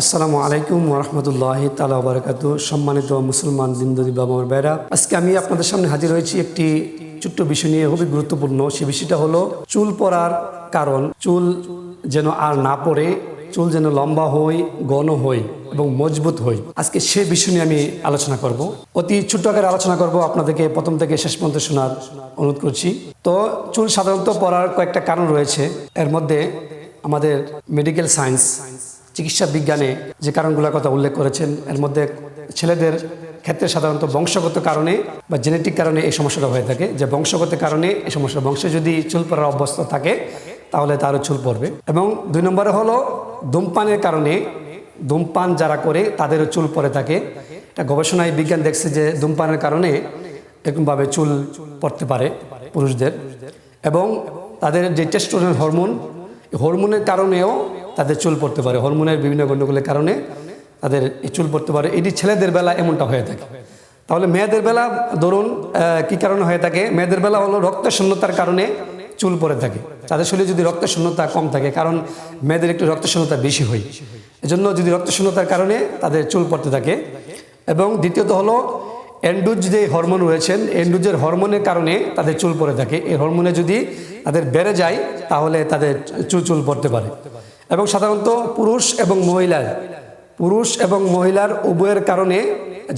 আসসালামু আলাইকুম ওরহমতুল্লাহ তালা বারকাত সম্মানিত মুসলমান জিন্দদি বাবার বেড়া আজকে আমি আপনাদের সামনে হাজির হয়েছি একটি ছোট্ট বিষয় নিয়ে, খুবই গুরুত্বপূর্ণ। সে বিষয়টা হলো চুল পড়ার কারণ। চুল যেন আর না পড়ে, চুল যেন লম্বা হই, ঘন হই এবং মজবুত হই। আজকে সে বিষয় নিয়ে আমি আলোচনা করব। অতি ছোট্ট আকারে আলোচনা করব, আপনাদেরকে প্রথম থেকে শেষ পর্যন্ত শোনার অনুরোধ করছি। তো চুল সাধারণত পড়ার কয়েকটা কারণ রয়েছে। এর মধ্যে আমাদের মেডিকেল সায়েন্স চিকিৎসা বিজ্ঞানে যে কারণগুলোর কথা উল্লেখ করেছেন, এর মধ্যে ছেলেদের ক্ষেত্রে সাধারণত বংশগত কারণে বা জেনেটিক কারণে এই সমস্যাটা হয়ে থাকে। যে বংশগত কারণে এই সমস্যা, বংশে যদি চুল পড়ার অভ্যস্ত থাকে, তাহলে তারও চুল পড়বে। এবং দুই নম্বরে হলো ধূমপানের কারণে, ধূমপান যারা করে তাদেরও চুল পড়ে থাকে। এটা গবেষণায় বিজ্ঞান দেখছে যে ধূমপানের কারণে এরকমভাবে চুল পড়তে পারে পুরুষদের। এবং তাদের যে টেস্টোস্টেরন হরমোন হরমোনের কারণেও তাদের চুল পড়তে পারে। হরমোনের বিভিন্ন গণ্ডগোলের কারণে তাদের চুল পড়তে পারে। এটি ছেলেদের বেলা এমনটা হয়ে থাকে। তাহলে মেয়েদের বেলা ধরুন কি কারণে হয়ে থাকে? মেয়েদের বেলা হলো রক্ত শূন্যতার কারণে চুল পড়ে থাকে। তাদের শরীরে যদি রক্ত শূন্যতা কম থাকে, কারণ মেয়েদের একটু রক্ত শূন্যতা বেশি হয়। এজন্য যদি রক্ত শূন্যতার কারণে তাদের চুল পড়তে থাকে। এবং দ্বিতীয়ত হলো, এন্ডুজ যে হরমোন রয়েছেন, এন্ডুজের হরমোনের কারণে তাদের চুল পড়ে থাকে। এই হরমোনে যদি তাদের বেড়ে যায়, তাহলে তাদের চুল চুল পড়তে পারে। এবং সাধারণত পুরুষ এবং মহিলার। পুরুষ এবং মহিলার উভয়ের কারণে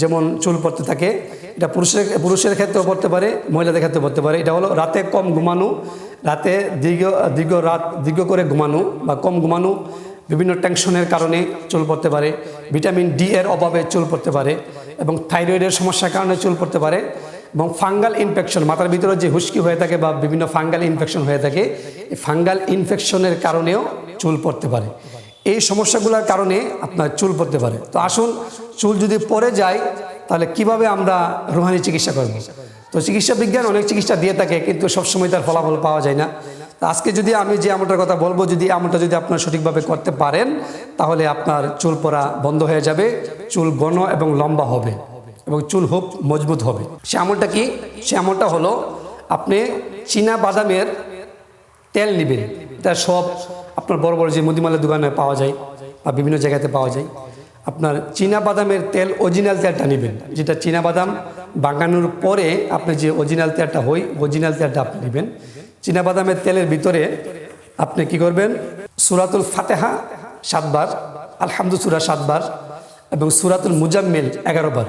যেমন চুল পড়তে থাকে, এটা পুরুষের পুরুষের ক্ষেত্রেও পড়তে পারে, মহিলাদের ক্ষেত্রে পড়তে পারে। এটা হলো রাতে কম ঘুমানো, রাতে দীর্ঘ দীর্ঘ রাত, দীর্ঘ করে ঘুমানো বা কম ঘুমানো, বিভিন্ন টেনশনের কারণে চুল পড়তে পারে। ভিটামিন ডি এর অভাবে চুল পড়তে পারে এবং থাইরয়েডের সমস্যার কারণে চুল পড়তে পারে এবং ফাঙ্গাল ইনফেকশন, মাথার ভিতরে যে হুস্কি হয়ে থাকে বা বিভিন্ন ফাঙ্গাল ইনফেকশন হয়ে থাকে, এই ফাঙ্গাল ইনফেকশনের কারণেও চুল পড়তে পারে। এই সমস্যাগুলোর কারণে আপনার চুল পড়তে পারে। তো আসুন, চুল যদি পড়ে যায়, তাহলে কীভাবে আমরা রুহানি চিকিৎসা করব? তো চিকিৎসা বিজ্ঞান অনেক চিকিৎসা দিয়ে থাকে, কিন্তু সবসময় তার ফলাফল পাওয়া যায় না। তো আজকে যদি আমি যে আমলটার কথা বলব, যদি আমলটা যদি আপনার সঠিকভাবে করতে পারেন, তাহলে আপনার চুল পড়া বন্ধ হয়ে যাবে, চুল ঘন এবং লম্বা হবে এবং চুল হোক মজবুত হবে। সে আমলটা কি? সে আমলটা হলো, আপনি চীনা বাদামের তেল নেবেন। এটা সব আপনার বড় বড় যে মুদিমালের দোকানে পাওয়া যায় বা বিভিন্ন জায়গাতে পাওয়া যায়, আপনার চীনা বাদামের তেল অরিজিনাল তেলটা নেবেন। যেটা চীনা বাদাম বাগানোর পরে আপনি যে অরিজিনাল তেলটা হয় অরিজিনাল তেলটা আপনি নেবেন। চীনা বাদামের তেলের ভিতরে আপনি কি করবেন? সুরাতুল ফাতেহা সাতবার আলহামদু সুরা সাতবার এবং সুরাতুল মুজাম্মিল এগারো বার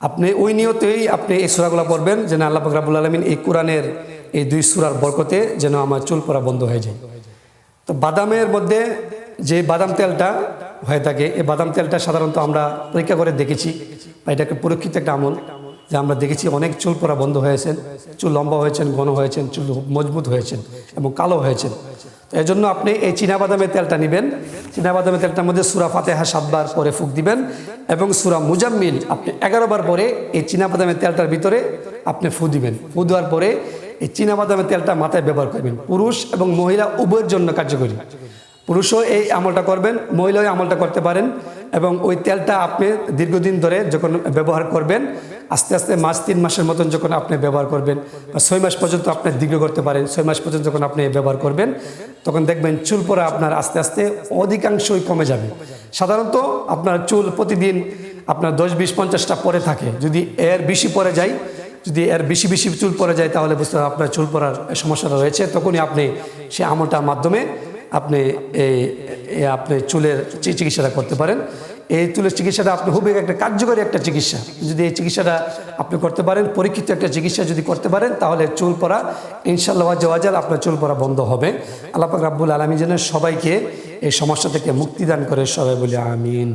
আপনি ওই নিয়তেই আপনি এই সুরাগুলো পড়বেন। যেন আল্লাহ রাবুল আলমিন এই কোরআনের এই দুই সুরার বরকতে যেন আমার চুল পড়া বন্ধ হয়ে যায়। তো বাদামের মধ্যে যে বাদাম তেলটা হয়ে থাকে, এই বাদাম তেলটা সাধারণত আমরা পরীক্ষা করে দেখেছি বা এটাকে পরীক্ষিত একটা আমল যে আমরা দেখেছি অনেক চুল পড়া বন্ধ হয়েছেন চুল লম্বা হয়েছেন, ঘন হয়েছেন, চুল মজবুত হয়েছেন এবং কালো হয়েছেন। তো এই জন্য আপনি এই বাদামের তেলটা নেবেন। বাদামের তেলটার মধ্যে সুরা ফাতেহা সাতবার পরে ফুক দিবেন এবং সুরা মুজাম্মিল আপনি এগারো বার পরে এই বাদামের তেলটার ভিতরে আপনি ফু দিবেন। ফু দেওয়ার পরে এই বাদামের তেলটা মাথায় ব্যবহার করবেন। পুরুষ এবং মহিলা উভয়ের জন্য কার্যকরী। পুরুষও এই আমলটা করবেন, মহিলাও আমলটা করতে পারেন এবং ওই তেলটা আপনি দীর্ঘদিন ধরে যখন ব্যবহার করবেন, আস্তে আস্তে মাস, তিন মাসের মতন যখন আপনি ব্যবহার করবেন বা ছয় মাস পর্যন্ত আপনি দীর্ঘ করতে পারেন, ছয় মাস পর্যন্ত যখন আপনি ব্যবহার করবেন, তখন দেখবেন চুল পরা আপনার আস্তে আস্তে অধিকাংশই কমে যাবে। সাধারণত আপনার চুল প্রতিদিন আপনার দশ, বিশ, পঞ্চাশটা পরে থাকে। যদি এর বেশি পরে যায় যদি এর বেশি বেশি চুল পরে যায়, তাহলে বুঝতে হবে আপনার চুল পরার সমস্যাটা রয়েছে। তখনই আপনি সে আমলটার মাধ্যমে আপনি এই আপনি চুলের চিকিৎসাটা করতে পারেন। এই চুলের চিকিৎসাটা আপনি খুবই একটা কার্যকরী একটা চিকিৎসা। যদি এই চিকিৎসাটা আপনি করতে পারেন, পরীক্ষিত একটা চিকিৎসা যদি করতে পারেন, তাহলে চুল পরা ইনশাল্লাহ জওয়াজাল আপনার চুল পরা বন্ধ হবে। আল্লাহ পাক রাব্বুল আলমী যেন সবাইকে এই সমস্যা থেকে মুক্তিদান করে সবাই বলে আমিন।